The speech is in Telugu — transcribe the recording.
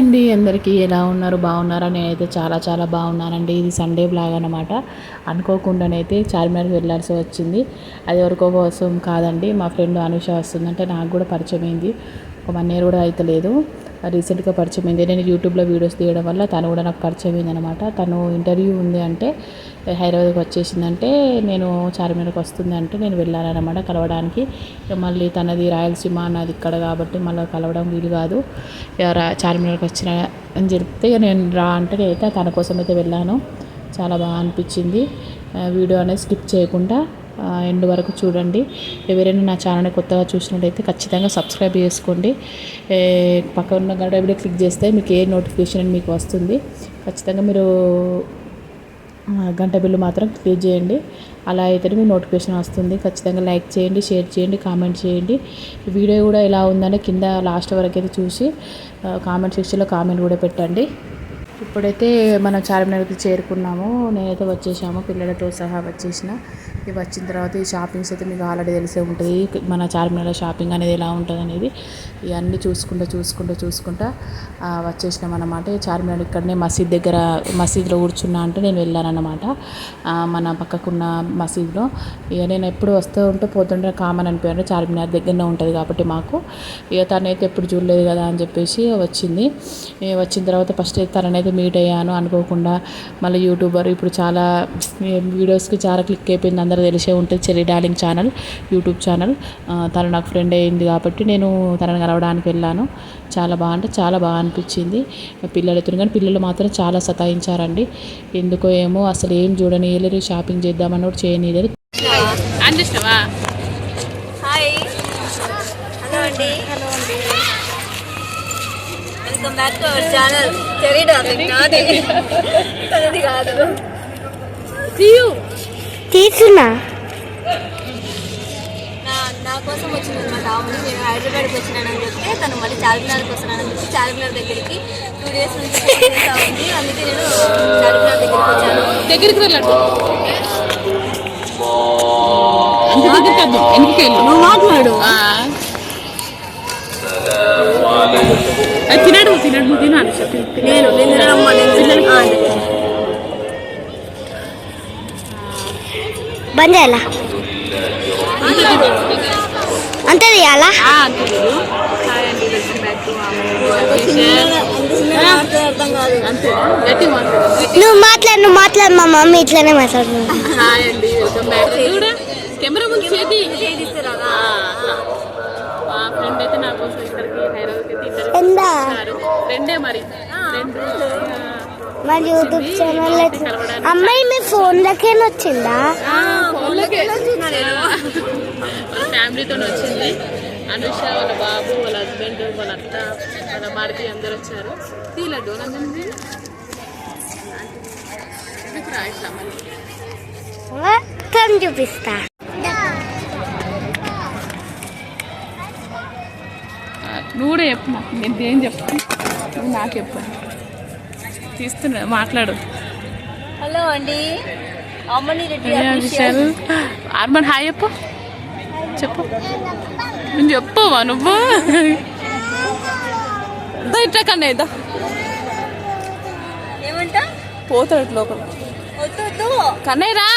అండి అందరికీ ఎలా ఉన్నారు బాగున్నారా? నేనైతే చాలా చాలా బాగున్నానండి. ఇది సండే బ్లాగ్ అనమాట అనుకోకుండానైతే చార్మినార్కి వెళ్ళాల్సి వచ్చింది. అది వరకు కోసం కాదండి మా ఫ్రెండ్ అనుష వస్తుందంటే నాకు కూడా పరిచయం అయింది. ఒక వన్ ఇయర్ కూడా అయితే లేదు. రీసెంట్గా పరిచయం అయింది నేను యూట్యూబ్లో వీడియోస్ తీయడం వల్ల తను కూడా నాకు పరిచయం అయింది అనమాట తను ఇంటర్వ్యూ ఉంది అంటే హైదరాబాద్కి వచ్చేసిందంటే నేను చార్మినార్కి వస్తుంది అంటే నేను వెళ్ళాలన్నమాట కలవడానికి. మళ్ళీ తనది రాయలసీమ నాది ఇక్కడ కాబట్టి మళ్ళీ కలవడం వీలు కాదు. రా- చార్మినార్కి వచ్చిన అని చెప్తే నేను రా అంటే అయితే తన కోసం అయితే వెళ్ళాను. చాలా బాగా అనిపించింది. వీడియో అనేది స్కిప్ చేయకుండా ఎండ్ వరకు చూడండి. ఎవరైనా నా ఛానల్ని కొత్తగా చూసినట్టయితే ఖచ్చితంగా సబ్స్క్రైబ్ చేసుకోండి. పక్కన ఉన్న గంట కూడా క్లిక్ చేస్తే మీకు ఏ నోటిఫికేషన్ మీకు వస్తుంది. ఖచ్చితంగా మీరు గంట బిల్లు మాత్రం క్లిక్ చేయండి. అలా అయితే మీ నోటిఫికేషన్ వస్తుంది. ఖచ్చితంగా లైక్ చేయండి షేర్ చేయండి కామెంట్ చేయండి. వీడియో కూడా ఎలా ఉందని కింద లాస్ట్ వరకు అయితే చూసి కామెంట్ సెక్షన్లో కామెంట్ కూడా పెట్టండి. ఇప్పుడైతే మనం చార్మినార్కి చేరుకున్నాము. నేనైతే వచ్చేసాము. పిల్లలతో సహా వచ్చేసిన. ఇవి వచ్చిన తర్వాత ఈ షాపింగ్స్ అయితే మీకు ఆల్రెడీ తెలిసే ఉంటుంది. మన చార్మినార్ షాపింగ్ అనేది ఎలా ఉంటుంది అనేది ఇవన్నీ చూసుకుంటూ చూసుకుంటూ చూసుకుంటా వచ్చేసినాం అనమాట ఈ చార్మినార్ ఇక్కడనే మసీద్ దగ్గర మసీద్లో కూర్చున్నా అంటే నేను వెళ్ళానన్నమాట. మన పక్కకున్న మసీద్లో. ఇక నేను ఎప్పుడు వస్తూ ఉంటే పోతుంటే కామన్ అనిపోయాను చార్మినార్ దగ్గరనే ఉంటుంది కాబట్టి మాకు. ఇక తనైతే ఎప్పుడు చూడలేదు కదా అని చెప్పేసి వచ్చింది. వచ్చిన తర్వాత ఫస్ట్ తననైతే మీట్ అయ్యాను. అనుకోకుండా మళ్ళీ యూట్యూబర్ ఇప్పుడు చాలా వీడియోస్కి చాలా క్లిక్ అయిపోయింది. అందరూ తెలిసే ఉంటుంది చెల్లి డార్లింగ్ ఛానల్ యూట్యూబ్ ఛానల్. తను నాకు ఫ్రెండ్ అయింది కాబట్టి నేను తనని కలవడానికి వెళ్ళాను. చాలా బాగా అంటే చాలా బాగా అనిపించింది. పిల్లలతో కానీ పిల్లలు మాత్రం చాలా సతాయించారండి. ఎందుకో ఏమో అసలు ఏం చూడనీయలేరు షాపింగ్ చేద్దామని కూడా చేయనీయలేరు అందిస్తావా హాయ్. హలో అండి. హలో అండి. Welcome back to our channel. Cherry darling నాది. తనది కాదు. తీసున్నా నా నా కోసం వచ్చింది అనమాట ఆమె నేను హైదరాబాద్కి వచ్చినానని చెప్తే తను మళ్ళీ చార్మినార్కి వస్తున్నానని చెప్పి చార్మినార్ దగ్గరికి టూ డేస్ నుంచి ఉంది అందుకే నేను చార్మినార్ దగ్గరికి వచ్చాను. దగ్గరికి వెళ్ళండి. నువ్వు మాట్లాడు. తినడు తినడు. బంద్ చేయాలా? అంతే తీయాలా మాట్లాడు నువ్వు మాట్లాడు నువ్వు మాట్లాడు మా మమ్మీ ఇట్లనే చూడ కెమెరా ముందు చేతి. చేదిస్తే రాదా మా ఫ్రెండ్ అయితే నా కోసం హైదరాబాద్కి రెండే మరి. రెండు. మా యూట్యూబ్ ఛానల్ అమ్మాయి మీ ఫోన్లకే వచ్చిందా ఫ్యామిలీతో వచ్చింది. అనుష వాళ్ళ బాబు వాళ్ళ హస్బెండ్ వాళ్ళ అత్త వాళ్ళ భారతి అందరు వచ్చారు. తీలడ్డు నందని రా ఇట్లా మరి. మొత్తం చూపిస్తా నువ్వు కూడా చెప్పు నాకు నేను ఏం చెప్తాను? నువ్వు నాకు చెప్పు. తీస్తున్నా మాట్లాడు. హలో అండి. విషయాలు. ఆర్మన్ హాయ్ చెప్పు. చెప్పు. నేను చెప్పవా నువ్వు? ఇట్లా కన్నా ఇద్దా ఏమంటా? పోతాడు లోపల. కన్నయ్య రా